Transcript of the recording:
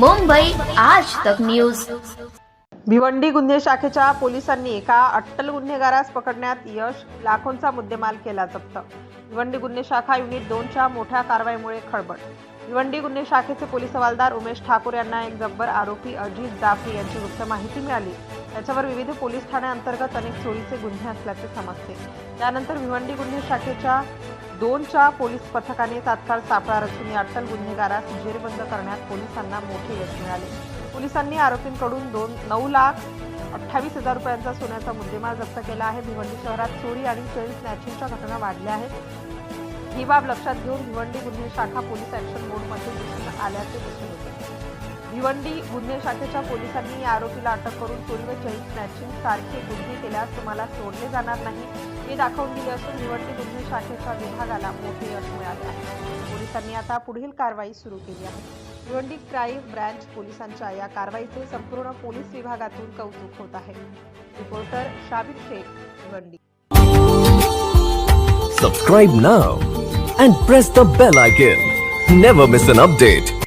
आज तक न्यूज भिवंडी गुन्हे शाखेच्या पोलिसांनी एका अट्टल गुन्हेगारास पकडण्यात यश लाखोंचा मुद्देमाल केला जप्त. भिवंडी गुन्हे शाखा युनिट दोनच्या मोठ्या कारवाईमुळे खळबळ. भिवंडी गुन्हे शाखेचे पोलीस हवालदार उमेश ठाकूर यांना एक जब्बर आरोपी अजित जाफरी यांची गुप्त माहिती मिळाली. त्याच्यावर विविध पोलीस ठाण्याअंतर्गत अनेक चोरीचे गुन्हे असल्याचे समजते. त्यानंतर भिवंडी गुन्हे शाखेच्या दोनच्या पोलीस पथकाने तात्काळ सापळा रचून या अटल गुन्हेगारास जेरबंद करण्यात पोलिसांना मोठे यश मिळाले. पोलिसांनी आरोपींकडून दोन नऊ लाख अठ्ठावीस हजार रुपयांचा सोन्याचा मुद्देमाल जप्त केला आहे. भिवंडी शहरात चोरी आणि चेन स्नॅचिंगच्या घटना वाढल्या आहेत. ही बाब लक्षात घेऊन भिवंडी गुन्हे शाखा पोलीस अॅक्शन मोडमध्ये दिसून आल्याचे दिसून येते. भिवंडी गुन्हे शाखेच्या पोलिसांनी या आरोपीला अटक करून चोरी व चैन स्नॅचिंग सारखे गुन्हे केल्यास तुम्हाला सोडले जाणार नाही. हे दाखवून दिले असून भिवंडी गुन्हे शाखेच्या विभागाला मोठे यश मिळाले आहे. पोलिसांनी आता पुढील कारवाई सुरू केली आहे. भिवंडी क्राईम ब्रँच पोलिसांच्या या कारवाईचे संपूर्ण पोलीस विभागातून कौतुक होत आहे. Reporter Shabir Shaikh Bhiwandi. Subscribe now and press the bell icon. Never miss an update.